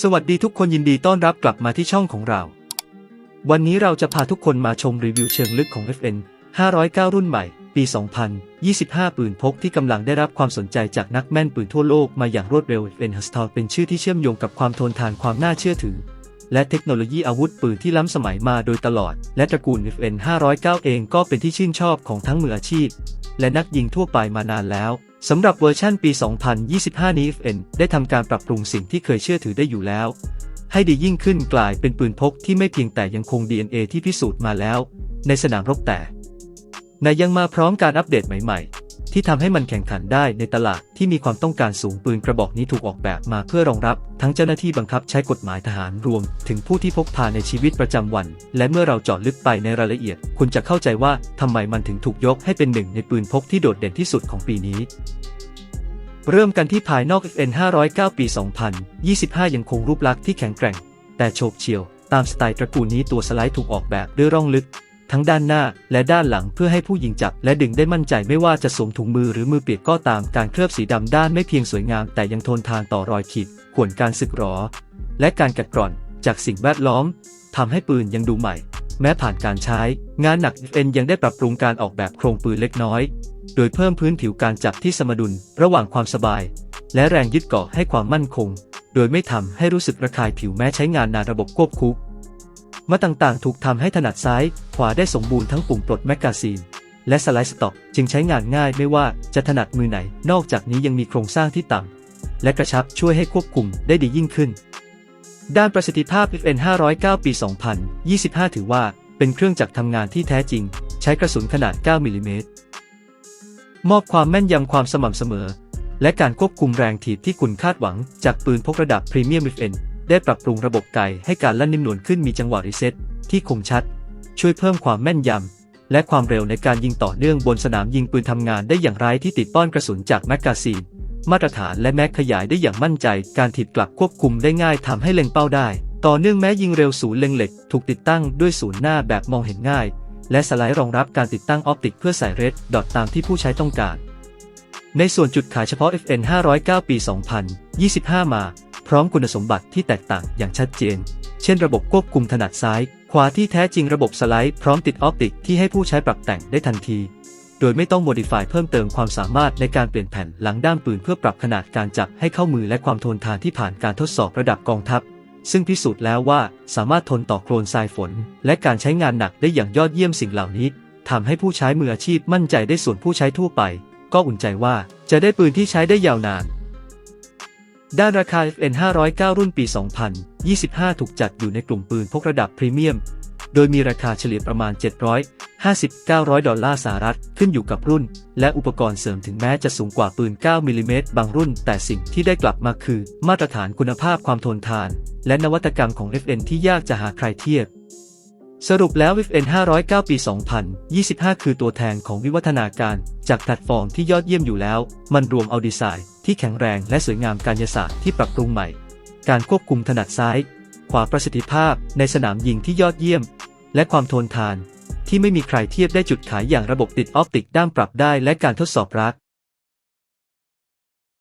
สวัสดีทุกคนยินดีต้อนรับกลับมาที่ช่องของเรา วันนี้เราจะพาทุกคนมาชมรีวิวเชิงลึกของ FN 509 รุ่นใหม่ ปี 2025 ปืนพกที่กำลังได้รับความสนใจจากนักแม่นปืนทั่วโลกมาอย่างรวดเร็ว FN h u s t a l เป็นชื่อที่เชื่อมโยงกับความทนทานความน่าเชื่อถือ และเทคโนโลยีอาวุธปืนที่ล้ำสมัยมาโดยตลอด และตระกูล FN 509 เองก็เป็นที่ชื่นชอบของทั้งมืออาชีพ และนักยิงทั่วไปมานานแล้ว สำหรับเวอร์ชันปี 2025 นี้ FN ได้ทำการปรับปรุงสิ่งที่เคยเชื่อถือได้อยู่แล้ว ให้ดียิ่งขึ้นกลายเป็นปืนพกที่ไม่เพียงแต่ยังคง DNA ที่พิสูจน์มาแล้ว ในสนามรบแต่ในยังมาพร้อมการอัปเดตใหม่ๆ ที่ทำให้มันแข่งขันได้ในตลาดที่มีความต้องการสูงปืนกระบอกนี้ถูกออกแบบมาเพื่อรองรับ ทั้งเจ้าหน้าที่บังคับใช้กฎหมายทหารรวม ถึงผู้ที่พกพาในชีวิตประจำวัน และเมื่อเราเจาะลึกไปในรายละเอียด คุณจะเข้าใจว่าทำไมมันถึงถูกยกให้เป็นหนึ่งในปืนพกที่โดดเด่นที่สุดของปีนี้เริ่มกันที่ภายนอก FN 509 ปี 2025 ยังคงรูปลักษณ์ที่แข็งแกร่ง แต่โฉบเฉี่ยว ตามสไตล์ตระกูลนี้ตัวสไลด์ถูกออกแบบด้วยร่องลึก ทั้งด้านหน้าและด้านหลังเพื่อให้ผู้ยิงจับและดึงได้มั่นใจไม่ว่าจะสวมถุงมือหรือมือเปียกก็ตามการเคลือบสีดำด้านไม่เพียงสวยงามแต่ยังทนทานต่อรอยขีดข่วนการสึกหรอ และการกัดกร่อนจากสิ่งแวดล้อมทำให้ปืนยังดูใหม่ แม้ผ่านการใช้ งานหนัก FN ยังได้ปรับปรุงการออกแบบโครงปืนเล็กน้อย โดยเพิ่มพื้นผิวการจับที่สมดุลระหว่างความสบาย และแรงยึดเกาะให้ความมั่นคง โดยไม่ทำให้รู้สึกระคายผิวแม้ใช้งานนานระบบควบคุม มาต่างๆ ถูกทำให้ถนัดซ้าย ขวาได้สมบูรณ์ทั้งปุ่มปลดแมกกาซีน และสไลด์สต็อปจึงใช้งานง่ายไม่ว่าจะถนัดมือไหน นอกจากนี้ยังมีโครงสร้างที่ต่ำและกระชับช่วยให้ควบคุมได้ดียิ่งขึ้น ด้านประสิทธิภาพ FN 509 ปี 2025 ถือว่าเป็นเครื่องจักรทำงานที่แท้จริง ใช้กระสุนขนาด 9 มิลลิเมตรมอบความแม่นยำความสม่ำเสมอ และการควบคุมแรงถีบที่คุณคาดหวังจากปืนพกระดับพรีเมียม FN ได้ปรับปรุงระบบไกให้การลั่นนิ่มนวลขึ้นมีจังหวะรีเซ็ตที่คมชัด ช่วยเพิ่มความแม่นยำ และความเร็วในการยิงต่อเนื่องบนสนามยิงปืนทำงานได้อย่างไรที่ติดป้อนกระสุนจากแมกกาซีนมาตรฐานและแม็กขยายได้อย่างมั่นใจ การถีบกลับควบคุมได้ง่ายทำให้เล็งเป้าได้ ต่อเนื่องแม้ยิงเร็วศูนย์เล็งเหล็ก ถูกติดตั้งด้วยศูนย์หน้าแบบมองเห็นง่าย และสไลด์รองรับการติดตั้งออปติกเพื่อใส่เรดดอทตามที่ผู้ใช้ต้องการ ในส่วนจุดขายเฉพาะ FN 509 ปี 2025 มา ร้อมคุณสมบัติที่แตกต่างอย่างชัดเจน เช่นระบบควบคุมถนัดซ้าย ขวาที่แท้จริงระบบสไลด์พร้อมติดออปติกที่ให้ผู้ใช้ปรับแต่งได้ทันที โดยไม่ต้องโมดิฟายเพิ่มเติมความสามารถในการเปลี่ยนแผ่นหลังด้ามปืนเพื่อปรับขนาดการจับให้เข้ามือและความทนทานที่ผ่านการทดสอบระดับกองทัพ ซึ่งพิสูจน์แล้วว่าสามารถทนต่อโคลนทรายฝน และการใช้งานหนักได้อย่างยอดเยี่ยมสิ่งเหล่านี้ทำให้ผู้ใช้มืออาชีพมั่นใจได้ส่วนผู้ใช้ทั่วไป ก็อุ่นใจว่าจะได้ปืนที่ใช้ได้ยาวนาน ด้านราคา FN 509 รุ่นปี 2025 ถูกจัดอยู่ในกลุ่มปืนพกระดับพรีเมียม โดยมีราคาเฉลี่ยประมาณ 750-900 ดอลลาร์สหรัฐ ขึ้นอยู่กับรุ่น และอุปกรณ์เสริมถึงแม้จะสูงกว่าปืน 9 มิลลิเมตรบางรุ่น แต่สิ่งที่ได้กลับมาคือ มาตรฐานคุณภาพความทนทาน และนวัตกรรมของ FN ที่ยากจะหาใครเทียบ สรุปแล้ว FN 509 ปี 2025 คือตัวแทนของวิวัฒนาการ จากแพลตฟอร์มที่ยอดเยี่ยมอยู่แล้ว มันรวมเอาดีไซน์ที่แข็งแรงและสวยงามการยศาสตร์ที่ปรับปรุงใหม่ การควบคุมถนัดซ้าย ขวาประสิทธิภาพในสนามยิงที่ยอดเยี่ยม และความทนทาน ที่ไม่มีใครเทียบได้จุดขายอย่างระบบติดออปติกด้ามปรับได้และการทดสอบรัก